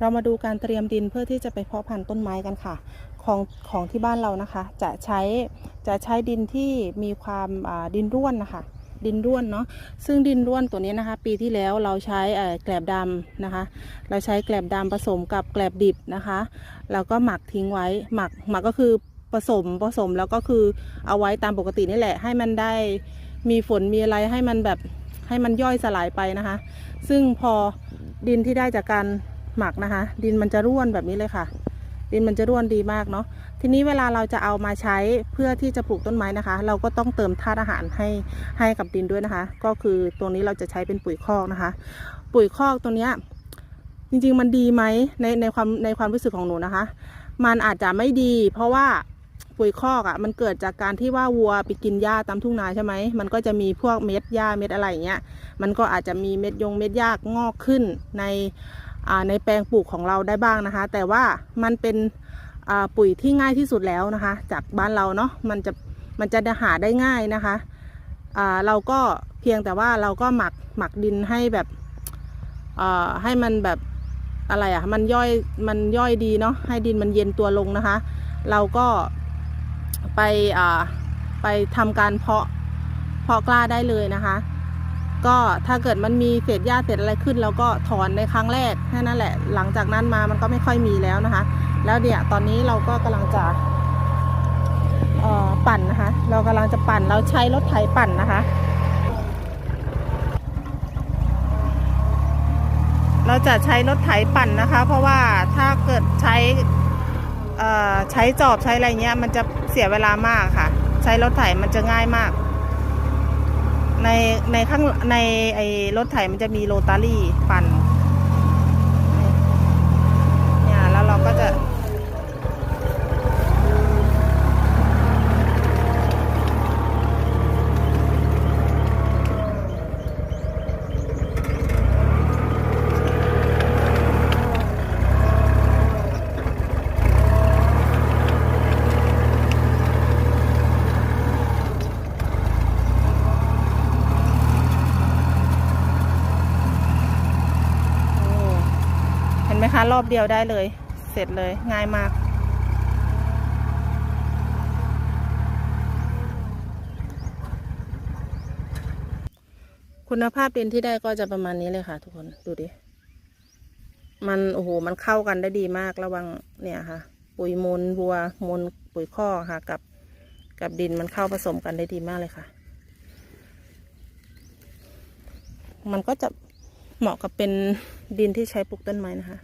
เรามาดูการเตรียมดินเพื่อที่จะไปเพาะพันธุ์ต้นไม้กันค่ะ ของของที่บ้านเรานะคะ จะใช้จะใช้ดินที่มีความดินร่วนนะคะ ดินร่วนเนาะซึ่งดินร่วนตัวนี้นะคะ ปีที่แล้วเราใช้แกลบดำนะคะ เราใช้แกลบดำผสมกับแกลบดิบนะคะแล้วก็หมักทิ้งไว้หมักหมักก็คือผสมผสมแล้วก็คือเอาไว้ตามปกตินี่แหละ ให้มันได้มีฝนมีอะไรให้มันแบบให้มันย่อยสลายไปนะคะ ซึ่งพอดินที่ได้จากการ หมักนะคะ ดินมันจะร่วนแบบนี้เลยค่ะ ดินมันจะร่วนดีมากเนาะทีนี้เวลาเราจะเอามาใช้เพื่อที่จะปลูกต้นไม้นะคะ เราก็ต้องเติมธาตุอาหารให้ให้กับดินด้วยนะคะ ก็คือตัวนี้เราจะใช้เป็นปุ๋ยคอกนะคะ ปุ๋ยคอกตัวเนี้ยจริงๆมันดีไหมในในความในความรู้สึกของหนูนะคะ มันอาจจะไม่ดี เพราะว่าปุ๋ยคอกอะ่ะมันเกิดจากการที่ว่าวัวไปกินหญ้าตามทุ่งนาใช่ไหมมันก็จะมีพวกเม็ดหญ้าเม็ดอะไรอย่างเงี้ยมันก็อาจจะมีเม็ดยงเม็ดหญ้างอกขึ้นใน ในแปลงปลูกของเราได้บ้างนะคะ แต่ว่ามันเป็นปุ๋ยที่ง่ายที่สุดแล้วนะคะ จากบ้านเราเนาะมันจะมันจะหาได้ง่ายนะคะเราก็เพียงแต่ว่าเราก็หมักหมักดินให้แบบให้มันแบบอะไรอะ่ะมันย่อยมันย่อยดีเนาะให้ดินมันเย็นตัวลงนะคะ เราก็ไปไปทำการเพาะเพาะกล้าได้เลยนะคะ ก็ถ้าเกิดมันมีเศษหญ้าเศษอะไรขึ้นเราก็ถอนในครั้งแรกแค่นั้นแหละ หลังจากนั้นมามันก็ไม่ค่อยมีแล้วนะคะ แล้วเดี๋ยวตอนนี้เราก็กำลังจะปั่นนะคะ เรากำลังจะปั่นเราใช้รถไถปั่นนะคะ เราจะใช้รถไถปั่นนะคะ เพราะว่าถ้าเกิดใช้ใช้จอบใช้อะไรเงี้ยมันจะเสียเวลามากค่ะ ใช้รถไถมันจะง่ายมาก ในในข้างในไอ้รถไถมันจะมีโรตารี่ปั่นเนี่ยแล้วเราก็จะ โอ้เห็น ไหมคะ รอบเดียวได้เลย เสร็จเลยง่ายมาก คุณภาพดินที่ได้ก็จะประมาณนี้เลยค่ะ ทุกคนดูดิ มันโอ้โหมันเข้ากันได้ดีมากระวังเนี่ยค่ะ ปุ๋ยมูลวัวมูลปุ๋ยข้อค่ะ กับกับดินมันเข้าผสมกันได้ดีมากเลยค่ะ มันก็จะเหมาะกับเป็นดินที่ใช้ปลูกต้นไม้นะคะ